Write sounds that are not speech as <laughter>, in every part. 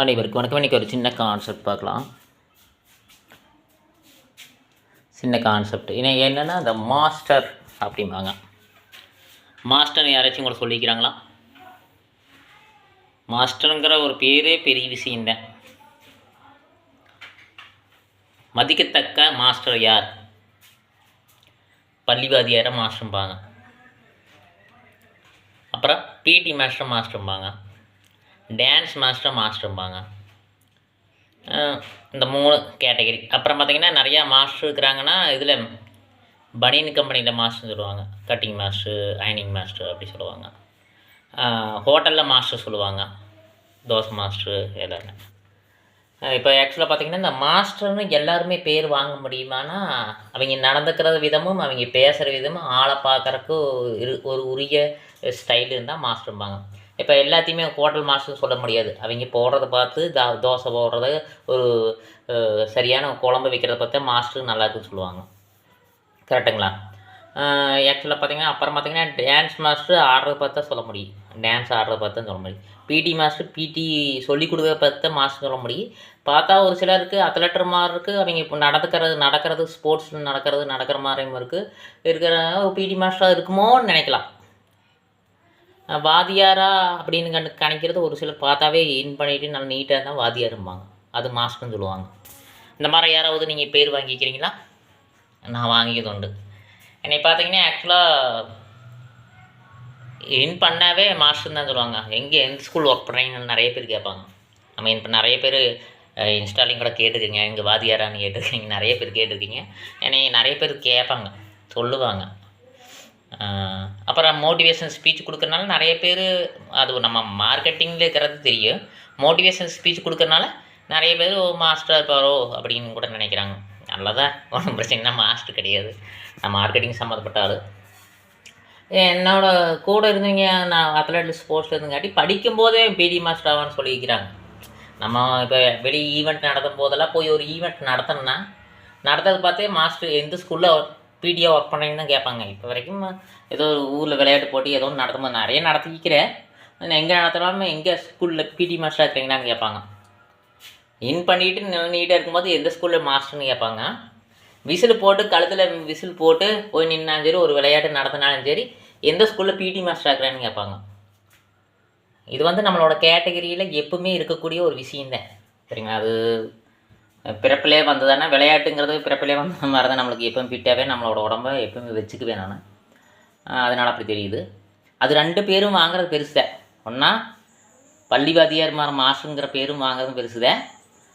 அனைவருக்கும் வணக்கம். இன்றைக்கி ஒரு சின்ன கான்செப்ட் பார்க்கலாம். சின்ன கான்செப்ட் இன்னைக்கு என்னென்னா இந்த மாஸ்டர் அப்படிம்பாங்க. மாஸ்டர் யாராச்சும் கூட சொல்லிக்கிறாங்களா? மாஸ்டருங்கிற ஒரு பேரே பெரிய விஷயம்தான் மதிக்கத்தக்க மாஸ்டர் யார்? பள்ளிவாதியாரை மாஸ்டரும்பாங்க அப்புறம் பிடி மாஸ்டர் மாஸ்டரும்பாங்க டான்ஸ் மாஸ்டர் மாஸ்டரும்பாங்க இந்த மூணு கேட்டகரி அப்புறம் பார்த்திங்கன்னா நிறையா மாஸ்டர் இருக்கிறாங்கன்னா இதில் பனியன் கம்பெனியில் மாஸ்டர் சொல்லுவாங்க. கட்டிங் மாஸ்டர் அயனிங் மாஸ்டர் அப்படி சொல்லுவாங்க. ஹோட்டலில் மாஸ்டர் சொல்லுவாங்க. தோசை மாஸ்டர் எல்லாமே. இப்போ ஆக்சுவலாக பார்த்தீங்கன்னா இந்த மாஸ்டர்னு எல்லாருமே பேர் வாங்க முடியுமானா அவங்க நடந்துக்கிற விதமும் அவங்க பேசுகிற விதமும் ஆளை பார்க்குறக்கு இரு ஒரு உரிய ஸ்டைல் இருந்தால் மாஸ்டர்ம்பாங்க இப்போ எல்லாத்தையுமே ஹோட்டல் மாஸ்டர் சொல்ல முடியாது. அவங்க போடுறத பார்த்து தா தோசை போடுறது ஒரு சரியான குழம்பு வைக்கிறத பார்த்தா மாஸ்டர் நல்லா இருக்குன்னு சொல்லுவாங்க. கரெக்டுங்களா? ஆக்சுவலாக பார்த்தீங்கன்னா அப்புறம் பார்த்தீங்கன்னா டான்ஸ் மாஸ்டர் ஆடுறத பார்த்தா சொல்ல முடியும். டான்ஸ் ஆடுறத பார்த்தா சொல்ல முடியும். பிடி மாஸ்டர் பிடி சொல்லி கொடுக்க பார்த்தா மாஸ்டர் சொல்ல முடியும். பார்த்தா ஒரு சிலருக்கு அத்லெட்டர் மாதிரி இருக்குது அவங்க இப்போ நடந்துக்கிறது நடக்கிறது ஸ்போர்ட்ஸ் நடக்கிறது நடக்கிற மாதிரியும் இருக்குது இருக்கிற பிடி மாஸ்டராக இருக்குமோன்னு நினைக்கலாம். வாதியாரா அப்படின்னு கண்டு கணிக்கிறது ஒரு சிலர் பார்த்தாவே இன் பண்ணிட்டு நல்லா நீட்டாக இருந்தால் வாதியாரும்பாங்க. அது மாஸ்டர்னு சொல்லுவாங்க. இந்த மாதிரி யாராவது நீங்கள் பேர் வாங்கிக்கிறீங்களா? நான் வாங்கியது உண்டு. என்னை பார்த்தீங்கன்னா ஆக்சுவலாக இன் பண்ணாவே மாஸ்டர் தான் சொல்லுவாங்க. எங்கே எந்த ஸ்கூல் ஒர்க் பண்ணுறீங்கன்னு நிறைய பேர் கேட்பாங்க. நம்ம இப்போ நிறைய பேர் இன்ஸ்டாலையும் கூட கேட்டிருக்கீங்க. எங்கள் வாதியாரான்னு கேட்டிருக்கீங்க. நிறைய பேர் கேட்டிருக்கீங்க. என்னை நிறைய பேர் கேட்பாங்க. சொல்லுவாங்க. அப்புறம் மோட்டிவேஷன் ஸ்பீச் கொடுக்கறனால நிறைய பேர் அது நம்ம மார்க்கெட்டிங்கில் இருக்கிறது தெரியும். மோட்டிவேஷன் ஸ்பீச் கொடுக்கறனால நிறைய பேர் ஓ மாஸ்டர் இருப்பாரோ? அப்படின்னு கூட நினைக்கிறாங்க. நல்லதான் ஒன்றும் பிரச்சனை மாஸ்டர் கிடையாது. நான் மார்க்கெட்டிங் சம்மந்தப்பட்ட ஆள். என்னோட கூட இருந்தவங்க நான் அத்லெட்டிக் ஸ்போர்ட்ஸில் இருந்தங்காட்டி படிக்கும்போதே பிடி மாஸ்டர் ஆவான்னு சொல்லிக்கிறாங்க. நம்ம இப்போ வெளி ஈவெண்ட் நடத்தும் போதெல்லாம் போய் ஒரு ஈவெண்ட் நடத்தணும்னா நடத்துறது பார்த்தே மாஸ்டர் எந்த ஸ்கூலில் பிடியாக ஒர்க் பண்ணுறீங்கன்னு தான் கேட்பாங்க. இப்போ வரைக்கும் ஏதோ ஒரு ஊரில் விளையாட்டு போட்டி ஏதோ ஒன்று நடத்தும்போது நிறைய நடத்திக்கிறேன் நான் எங்கே நடத்தினாலும் எங்கே ஸ்கூலில் பிடி மாஸ்டராக இருக்கிறீங்களான்னு கேட்பாங்க. இன் பண்ணிட்டு நல்லா நீட்டாக இருக்கும்போது எந்த ஸ்கூலில் மாஸ்டர்னு கேட்பாங்க. விசில் போட்டு கழுத்தில் விசில் போட்டு போய் நின்னாலும் சரி ஒரு விளையாட்டு நடத்தினாலும் சரி எந்த ஸ்கூலில் பிடி மாஸ்டர் ஆக்குறான்னு கேட்பாங்க. இது வந்து நம்மளோட கேட்டகரியில் எப்பவுமே இருக்கக்கூடிய ஒரு விஷயம்தான். சரிங்களா? அது பிறப்பிலே வந்ததுன்னா விளையாட்டுங்கிறது பிறப்பிலே வந்த மாதிரி தான் நம்மளுக்கு எப்பவும் ஃபிட்டாகவே நம்மளோட உடம்ப எப்பவுமே வச்சுக்குவேன் நான். அதனால் அப்படி தெரியுது. அது ரெண்டு பேரும் வாங்குறது பெருசுதான் ஒன்றா பள்ளிவாதியார் மாதிரி மாஸ்டருங்கிற பேரும் வாங்குறதும் பெருசுதான்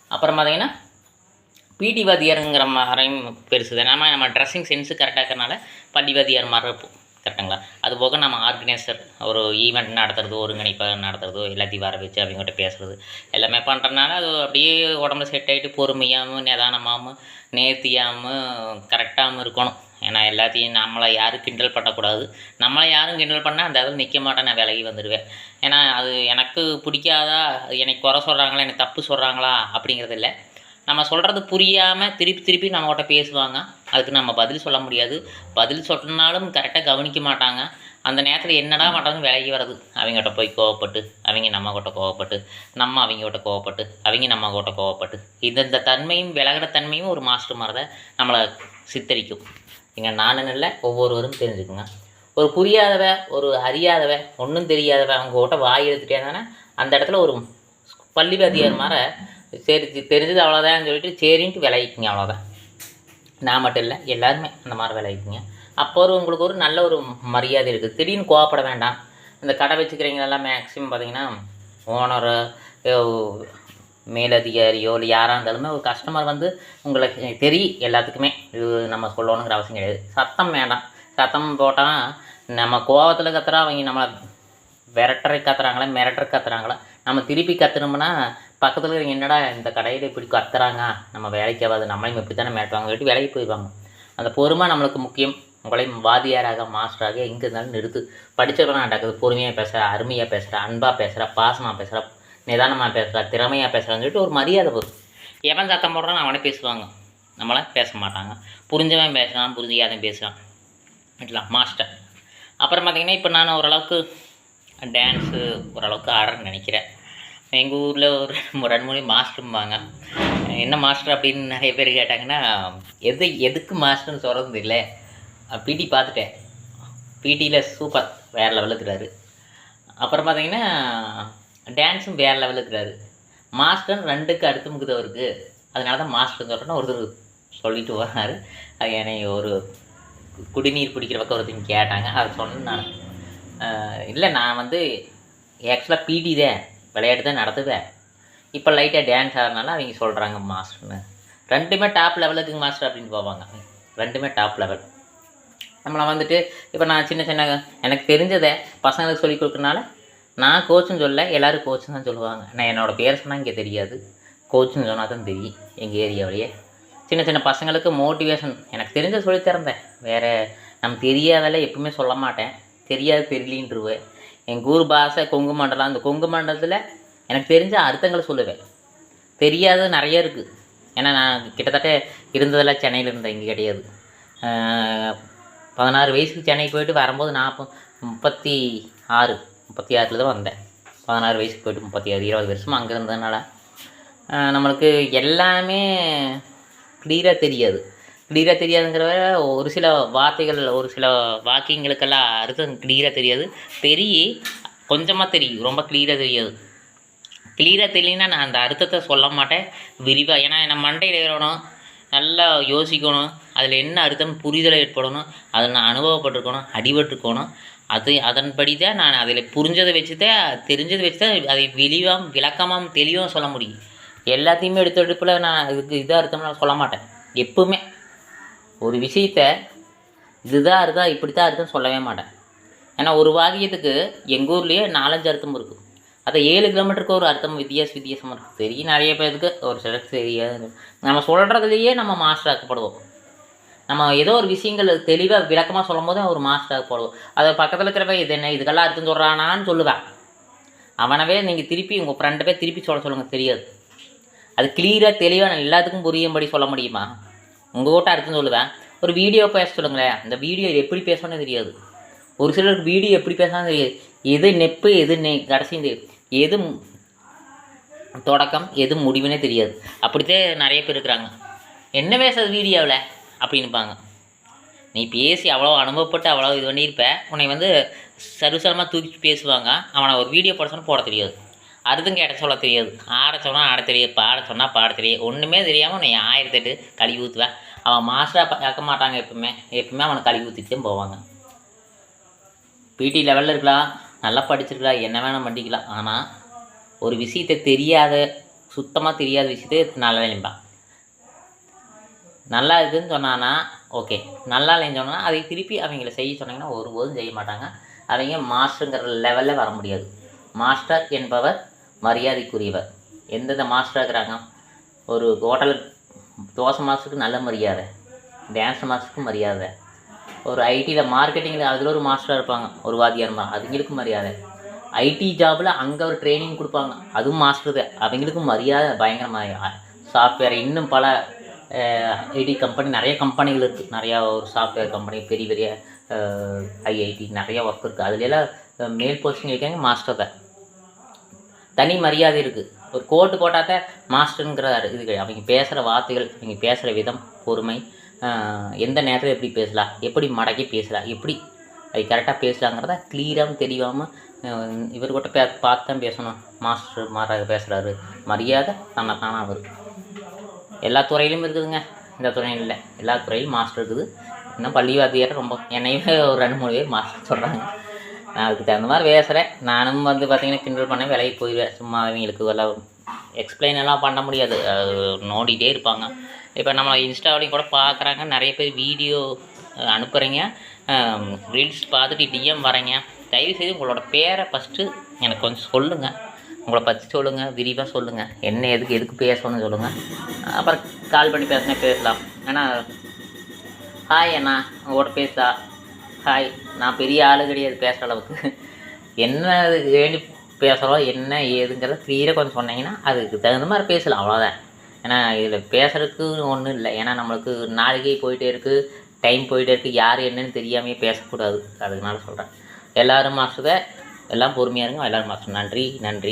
அப்புறம் பார்த்தீங்கன்னா பிடி வாத்தியாருங்கிற மாதிரியும் பெருசு தான் நம்ம நம்ம ட்ரெஸ்ஸிங் சென்ஸு கரெக்டாக இருக்கிறனால பள்ளிவாதியார் மாதிரி இருப்போம். கரெக்டுங்களா? அது போக நம்ம ஆர்கனைசர் ஒரு ஈவெண்ட் நடத்துறது ஒருங்கிணைப்பாக நடத்துறதோ எல்லாத்தையும் வர வச்சு அவங்ககிட்ட பேசுகிறது எல்லாமே பண்ணுறதுனால அது அப்படியே உடம்புல செட் ஆகிட்டு பொறுமையாகவும் நிதானமாகவும் நேர்த்தியாகவும் கரெக்டாகவும் இருக்கணும். ஏன்னா எல்லாத்தையும் நம்மளை யாரும் கிண்டல் பண்ணக்கூடாது. நம்மளை யாரும் கிண்டல் பண்ணால் அந்த இதில் நிற்க மாட்டேன் நான் விலகி வந்துடுவேன் ஏன்னா அது எனக்கு பிடிக்காதா? அது எனக்கு குறை சொல்கிறாங்களா எனக்கு தப்பு சொல்கிறாங்களா அப்படிங்கிறது இல்லை. நம்ம சொல்கிறது புரியாமல் திருப்பி திருப்பி நம்மகிட்ட பேசுவாங்க. அதுக்கு நம்ம பதில் சொல்ல முடியாது. பதில் சொன்னாலும் கரெக்டாக கவனிக்க மாட்டாங்க. அந்த நேரத்தில் என்னடா பண்ணுறதுன்னு விலகி வர்றது. அவங்ககிட்ட போய் கோவப்பட்டு அவங்க நம்மக்கிட்ட கோவப்பட்டு நம்ம அவங்ககிட்ட கோவப்பட்டு அவங்க நம்மக்கிட்ட கோவப்பட்டு. இந்த இந்த தன்மையும் விலகிற தன்மையும் ஒரு மாஸ்டர் மாதிரி நம்மளை சித்தரிக்கும். இங்கே நானும் இல்லை ஒவ்வொருவரும் தெரிஞ்சுக்குங்க. ஒரு புரியாதவ ஒரு அறியாதவ ஒன்றும் தெரியாதவ அவங்க கிட்ட வாய் எடுத்துட்டே தானே அந்த இடத்துல ஒரு பள்ளிவாதியார் மாதிரி சரி தெரிஞ்சது அவ்வளோதான் சொல்லிட்டு சரின்ட்டு விளைவிக்குங்க அவ்வளோதான் நான் மட்டும் இல்லை எல்லாருமே அந்த மாதிரி விளைவிக்குங்க அப்போ ஒரு உங்களுக்கு ஒரு நல்ல ஒரு மரியாதை இருக்குது திடீர்னு கோவப்பட வேண்டாம். இந்த கடை வச்சுக்கிறீங்களெல்லாம் மேக்ஸிமம் பார்த்தீங்கன்னா ஓனரு மேலதிகாரியோ இல்லை யாராக இருந்தாலுமே ஒரு கஸ்டமர் வந்து உங்களுக்கு தெரியும் எல்லாத்துக்குமே. இது நம்ம சொல்லணுங்கிற அவசியம் கிடையாது. சத்தம் வேண்டாம். சத்தம் போட்டால் நம்ம கோவத்தில் கத்துறா அவங்க நம்மளை விரட்டுற கத்துறாங்களா மிரட்டுற கத்துறாங்களா நம்ம திருப்பி கத்துனோம்னா பக்கத்தில் இருக்கிறவங்க என்னடா இந்த கடையில் இப்படி கத்துறாங்க? நம்ம வேலைக்கு ஆகாது நம்மளையும் இப்படி தானே மேட்டுவாங்க வேலைக்கு போயிடுவாங்க அந்த பொறுமை நம்மளுக்கு முக்கியம். உங்களையும் வாதியாராக மாஸ்டராக எங்கே இருந்தாலும் நிறுத்து. படித்தவனா நடக்குது பொறுமையாக பேசுகிற அருமையாக பேசுகிற அன்பாக பேசுகிற பாசமாக பேசுகிற நிதானமாக பேசுகிற திறமையாக பேசுகிறான்னு சொல்லிட்டு ஒரு மரியாதை போதும். எவன் சத்தம் போடுறான் அவனே பேசுவாங்க. நம்மளாம் பேச மாட்டாங்க. புரிஞ்சவன் பேசுகிறான் புரிஞ்சிக்காதவன் பேசுகிறான் இல்லைங்களா மாஸ்டர். அப்புறம் பார்த்திங்கன்னா இப்போ நான் ஓரளவுக்கு டான்ஸு ஓரளவுக்கு ஆடுறேன்னு நினைக்கிறேன். எங்கள் ஊரில் ஒரு <laughs> ரெண்டு மூணு மாஸ்டரும்பாங்க என்ன மாஸ்டர் அப்படின்னு நிறைய பேர் கேட்டாங்கன்னா எது எதுக்கு மாஸ்டர்னு சொல்கிறது இல்லை. பிடி பார்த்துட்டேன். பிடியில் சூப்பர் வேறு லெவலில் இருக்கிறாரு. அப்புறம் பார்த்தீங்கன்னா டான்ஸும் வேறு லெவலில் இருக்கிறாரு. மாஸ்டர் ரெண்டுக்கு அடுத்து முக்குதவருக்கு அதனால தான் மாஸ்டர் சொல்கிறேன்னு ஒருத்தர் சொல்லிட்டு வர்றாரு அது என்னை ஒரு குடிநீர் குடிக்கிற பக்கம் ஒருத்தங்க கேட்டாங்க. அதை சொன்னேன் நான் இல்லை நான் வந்து ஆக்சுவலாக பிடி தான். விளையாட்டு தான் நடத்துவேன். இப்போ லைட்டாக டான்ஸ் ஆடுறதுனால அவங்க சொல்கிறாங்க மாஸ்டர்னு ரெண்டுமே டாப் லெவலுக்கு மாஸ்டர் அப்படின்னு போவாங்க. ரெண்டுமே டாப் லெவல் நம்மளை வந்துட்டு இப்போ நான் சின்ன சின்ன எனக்கு தெரிஞ்சதை பசங்களுக்கு சொல்லி கொடுக்கறனால நான் கோச்சுன்னு சொல்ல எல்லோரும் கோச்சுன்னு தான் சொல்லுவாங்க. நான் என்னோடய பேர் சொன்னால் இங்கே தெரியாது. கோச்சுன்னு சொன்னால் தான் தெரியும் எங்கள் ஏரியாவிலேயே. சின்ன சின்ன பசங்களுக்கு மோட்டிவேஷன் எனக்கு தெரிஞ்ச சொல்லி திறந்தேன் வேறு நமக்கு தெரியாதெல்லாம் எப்பவுமே சொல்ல மாட்டேன். தெரியாது தெரியலின்றுவேன் எங்கள் ஊர் பாஷை கொங்கு மண்டலம் அந்த கொங்கு மண்டலத்தில் எனக்கு தெரிஞ்ச அர்த்தங்களை சொல்லுவேன். தெரியாதது நிறைய இருக்குது ஏன்னா நான் கிட்டத்தட்ட இருந்ததெல்லாம் சென்னையில் இருந்தேன் இங்கே கிடையாது. பதினாறு வயசுக்கு சென்னைக்கு போயிட்டு வரும்போது நாற்பது முப்பத்தி ஆறு முப்பத்தி ஆறில் தான் வந்தேன். பதினாறு வயசுக்கு போயிட்டு முப்பத்தி ஆறு இருபது வருஷமாக அங்கே இருந்ததுனால. நம்மளுக்கு எல்லாமே கிளியராக தெரியாது. கிளியராக தெரியாதுங்கிற விட ஒரு சில வார்த்தைகள் ஒரு சில வாக்கியங்களுக்கெல்லாம் அர்த்தம் கிளியராக தெரியாது. தெரிய கொஞ்சமாக தெரியும். ரொம்ப கிளியராக தெரியாது. கிளியராக தெரியலனா நான் அந்த அர்த்தத்தை சொல்ல மாட்டேன். விரிவாக ஏன்னா என்ன மண்டையில் ஏறணும். நல்லா யோசிக்கணும். அதில் என்ன அர்த்தம் புரிதல் ஏற்படணும். அதில் நான் அனுபவப்பட்டிருக்கணும் அடிபட்டிருக்கணும். அது அதன்படி தான் நான் அதில் புரிஞ்சதை வச்சு தான் தெரிஞ்சதை வச்சு தான் அதை விரிவாக விளக்கமாக தெளிவாக சொல்ல முடியும். எல்லாத்தையுமே எடுத்த எடுப்பில் நான் இதுக்கு இதாக அர்த்தம் நான் சொல்ல மாட்டேன். எப்பவுமே. ஒரு விஷயத்த இதுதான் அர்த்தம் இப்படி தான் அர்த்தம் சொல்லவே மாட்டேன். ஏன்னா ஒரு வாக்கியத்துக்கு எங்கள் ஊர்லேயே நாலஞ்சு அர்த்தம் இருக்குது அதை ஏழு கிலோமீட்டருக்கு ஒரு அர்த்தம் வித்தியாச வித்தியாசமாக இருக்குது தெரியும் நிறைய பேருக்கு ஒரு சிலருக்கு தெரியாது. நம்ம சொல்கிறதுலையே நம்ம மாஸ்டர் ஆக்கப்படுவோம். நம்ம ஏதோ ஒரு விஷயங்கள் தெளிவாக விளக்கமாக சொல்லும் போது ஒரு மாஸ்டர் ஆக்கப்படுவோம். அதை பக்கத்தில் இருக்கிறப்ப இது என்ன இதுக்கெல்லாம் அர்த்தம் சொல்கிறானான்னு சொல்லுவேன். அவனவே நீங்கள் திருப்பி உங்கள் ஃப்ரெண்டை போய் திருப்பி சொல்ல சொல்லுங்கள் தெரியாது. அது கிளியராக தெளிவாக நான் எல்லாத்துக்கும் புரியும்படி சொல்ல முடியுமா? உங்கள் கூட்ட அடுத்து சொல்லுவேன் ஒரு வீடியோ பேச சொல்லுங்களேன் அந்த வீடியோ எப்படி பேசணும்னு தெரியாது. ஒரு சிலருக்கு வீடியோ எப்படி பேசணும்னு தெரியாது. எது நெப்பு எது நெ கடைசி எது தொடக்கம் எது முடிவுனே தெரியாது. அப்படித்தான் நிறைய பேர் இருக்கிறாங்க. என்ன பேசுறது வீடியோவில்? அப்படின்னுப்பாங்க. நீ பேசி அவ்வளோ அனுபவப்பட்டு அவ்வளோ இது பண்ணியிருப்ப உன்னை வந்து சர்வசரமாக தூக்கி பேசுவாங்க. அவனை ஒரு வீடியோ போட போட தெரியாது. அறுதும் கேட்ட சொல்ல தெரியாது. ஆட சொன்னால் ஆட தெரியாது பாட சொன்னால் பாட தெரியாது. ஒன்றுமே தெரியாமல் உன்னை ஆயிரத்தெட்டு கழுவி ஊற்றுவேன் அவன் மாஸ்டராக பார்க்க மாட்டாங்க எப்பவுமே. எப்பவுமே அவனை கழுவி ஊற்றிட்டு தான் போவாங்க பிடி லெவலில் இருக்கலாம் நல்லா படிச்சிருக்கலாம் என்ன வேணால் பண்ணிக்கலாம். ஆனால் ஒரு விஷயத்தை தெரியாத சுத்தமாக தெரியாத விஷயத்தை நல்லா நினைப்பான். நல்லா இருக்குதுன்னு சொன்னான்னா ஓகே நல்லா இல்லைன்னு சொன்னால் அதை திருப்பி அவங்கள செய்ய சொன்னீங்கன்னா ஒருபோதும் செய்ய மாட்டாங்க. அவங்க மாஸ்டருங்கிற லெவலில் வர முடியாது. மாஸ்டர் என்பவர் மரியாதைக்குரியவர். எந்தெந்த மாஸ்டராக இருக்கிறாங்க? ஒரு ஹோட்டலுக்கு தோசை மாஸ்டருக்கு நல்ல மரியாதை டான்ஸ் மாஸ்டருக்கு மரியாதை. ஒரு ஐடியில் மார்க்கெட்டிங்கில் அதில் ஒரு மாஸ்டராக இருப்பாங்க ஒரு வாத்தியார் இருப்பாங்க அதுங்களுக்கும் மரியாதை. ஐடி ஜாபில் அங்கே ஒரு ட்ரைனிங் கொடுப்பாங்க அதுவும் மாஸ்டர் தான். அவங்களுக்கும் மரியாதை பயங்கரமாக சாஃப்ட்வேர் இன்னும் பல ஐடி கம்பெனி நிறைய கம்பெனிகள் இருக்குது நிறையா ஒரு சாஃப்ட்வேர் கம்பெனி பெரிய பெரிய ஐஐடி நிறையா ஒர்க் இருக்குது அதுலெல்லாம் மேல் போஸ்டிங் இருக்காங்க மாஸ்டர் தான். தனி மரியாதை இருக்குது ஒரு கோட்டு போட்டால் தான் மாஸ்டருங்கிறாரு. இது கிடையாது. அவங்க பேசுகிற வார்த்தைகள் அவங்க பேசுகிற விதம் பொறுமை எந்த நேரத்தில் எப்படி பேசலாம் எப்படி மடக்கி பேசலாம் எப்படி அது கரெக்டாக பேசலாங்கிறத கிளியராகவும் தெளிவாமல் இவர்கிட்ட பே பார்த்து தான் பேசணும். மாஸ்டர் மாற பேசுகிறாரு மரியாதை தன்னை தானாக அவர் எல்லா துறையிலும் இருக்குதுங்க. இந்த துறையும் இல்லை. எல்லா துறையிலும் மாஸ்டர் இருக்குது. இன்னும் பள்ளி வாத்தியார் ரொம்ப என்னையுமே ஒரு ரெண்டு மூணு பேர் மாஸ்டர் சொல்கிறாங்க நான் அதுக்கு தகுந்த மாதிரி பேசுகிறேன் நானும் வந்து பார்த்தீங்கன்னா கிண்டல் பண்ண விலைக்கு போயிடுவேன் சும்மா அவங்களுக்கு எல்லாம் எக்ஸ்பிளைன் எல்லாம் பண்ண முடியாது. நோண்டிகிட்டே இருப்பாங்க. இப்போ நம்ம இன்ஸ்டாவிலையும் கூட பார்க்குறாங்க நிறைய பேர் வீடியோ அனுப்புகிறீங்க ரீல்ஸ் பார்த்துட்டு டிஎம் வரீங்க. தயவுசெய்து உங்களோட பேரை ஃபஸ்ட்டு எனக்கு கொஞ்சம் சொல்லுங்கள் உங்களை பற்றி சொல்லுங்கள் விரிவாக சொல்லுங்கள் என்ன எதுக்கு எதுக்கு பேசணும்னு சொல்லுங்கள் அப்புறம் கால் பண்ணி பேசினா பேசலாம். ஏன்னா ஹாய் அண்ணா. உங்களோட பேசுதா ஹாய் நான் பெரிய ஆளு கிடையாது பேசுகிற அளவுக்கு. என்ன அது வேண்டி பேசுகிறோம் என்ன ஏதுங்கிறத க்ளியராக கொஞ்சம் சொன்னீங்கன்னா அதுக்கு தகுந்த மாதிரி பேசலாம் அவ்வளோதான் ஏன்னா இதில் பேசுகிறதுக்கு ஒன்றும் இல்லை. ஏன்னா நம்மளுக்கு நாளைக்கே போயிட்டே இருக்குது டைம் போயிட்டே இருக்குது யார் என்னன்னு தெரியாமையே பேசக்கூடாது. அதுக்குனால சொல்கிறேன் எல்லோரும் மாஸ்டர் எல்லாம் பொறுமையாக இருங்க எல்லோரும் மாஸ்டர் நன்றி நன்றி.